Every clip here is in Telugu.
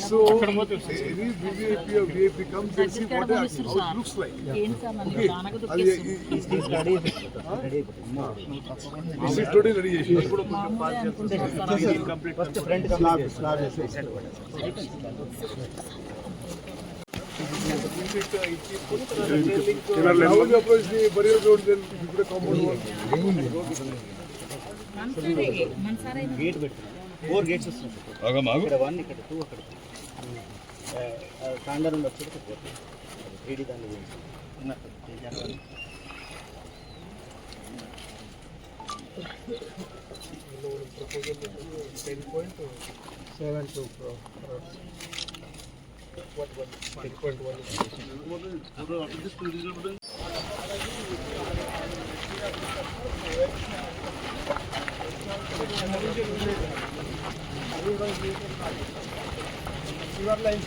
So, any VVIP or VIP comes and see what it actually- how it looks like. ఏంటి సార్ నన్ను Okay. బాగా అది ఈ- ఈ- ఈ- visit తోటి ready చేసి. మామూలే అనుకుంటున్నాను sir How will you approach the burial ground then? You put a compound wall. మనసారే మనసారైనా gate పెట్టు ఫోర్ గేట్స్ వస్తుంది ఇక్కడ వన్ ఇక్కడ టూ అక్కడ కాండారం వచ్చేది ఫోర్ త్రీ డీ దాన్ని ఉన్నట్టు Seven to crores. What one?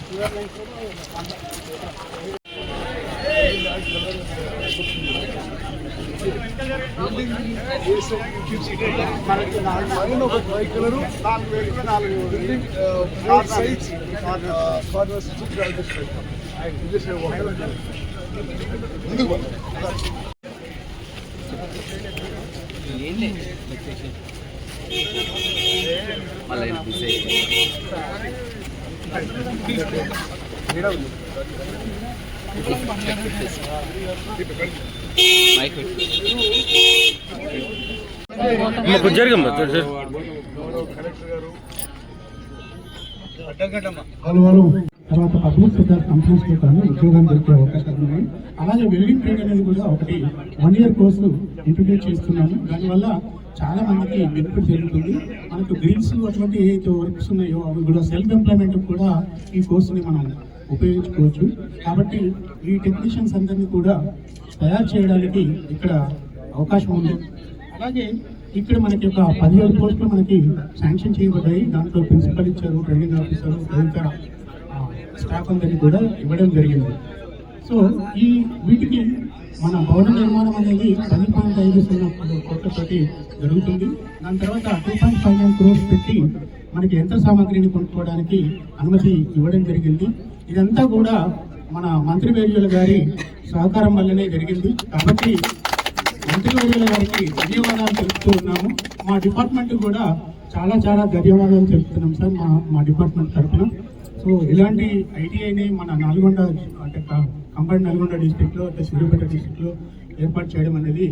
Ten point one. పైన ఒక వైట్ కలర్ నాలుగు వేలు నాలుగు బిల్డింగ్ ఫోర్ కార్నర్స్ ముందుకు వాళ్ళు తర్వాత పబ్లిక్ సెక్టర్ కంపెనీస్ కానీ ఉద్యోగం దొరికే అవకాశాలు ఉన్నాయి. అలాగే వెల్డింగ్ ట్రేడ్ అనేది కూడా ఒకటి. వన్ ఇయర్ కోర్సు ఇంట్రడ్యూస్ చేస్తున్నాము. దానివల్ల చాలా మందికి బెనిఫిట్ జరుగుతుంది. మనకు గ్రీన్స్ అటువంటి ఏవైతే వర్క్స్ ఉన్నాయో అవి కూడా సెల్ఫ్ ఎంప్లాయ్మెంట్ కూడా ఈ కోర్సుని మనం ఉపయోగించుకోవచ్చు. కాబట్టి ఈ టెక్నీషియన్స్ అందరినీ కూడా తయారు చేయడానికి ఇక్కడ అవకాశం ఉంది. అలాగే ఇక్కడ మనకి ఒక పదిహేడు పోస్టులు మనకి శాంక్షన్ చేయబడ్డాయి. దాంట్లో ప్రిన్సిపల్ ఇచ్చారు ట్రైనింగ్ ఆఫీసర్ తదితర స్టాఫ్ అందరినీ కూడా ఇవ్వడం జరిగింది. సో ఈ వీటికి మన భవన నిర్మాణం అనేది పది పాయింట్ ఐదు సున్నా కోట్లతోటి జరుగుతుంది. దాని తర్వాత two point five nine crores పెట్టి మనకి యంత్ర సామాగ్రిని కొనుక్కోవడానికి అనుమతి ఇవ్వడం జరిగింది. ఇదంతా కూడా మన మంత్రి వేర్యుల గారి సహకారం వల్లనే జరిగింది. కాబట్టి మంత్రి వేర్యుల గారికి ధన్యవాదాలు తెలుపుతూ ఉన్నాము. మా డిపార్ట్మెంట్ కూడా చాలా చాలా ధన్యవాదాలు తెలుపుతున్నాం సార్ మా మా డిపార్ట్మెంట్ తరఫున. సో ఇలాంటి ఐటీఐని మన నల్గొండ అంటే కంబైన్ నల్గొండ డిస్టిక్లో అంటే సూర్యాపేట డిస్టిక్లో ఏర్పాటు చేయడం అనేది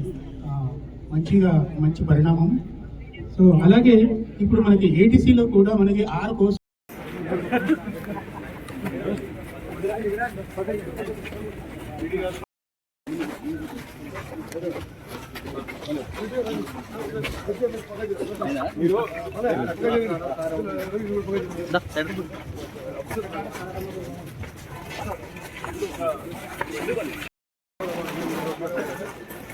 మంచిగా మంచి పరిణామం. సో అలాగే ఇప్పుడు మనకి ఏటీసీలో కూడా మనకి ఆరు కోర్సు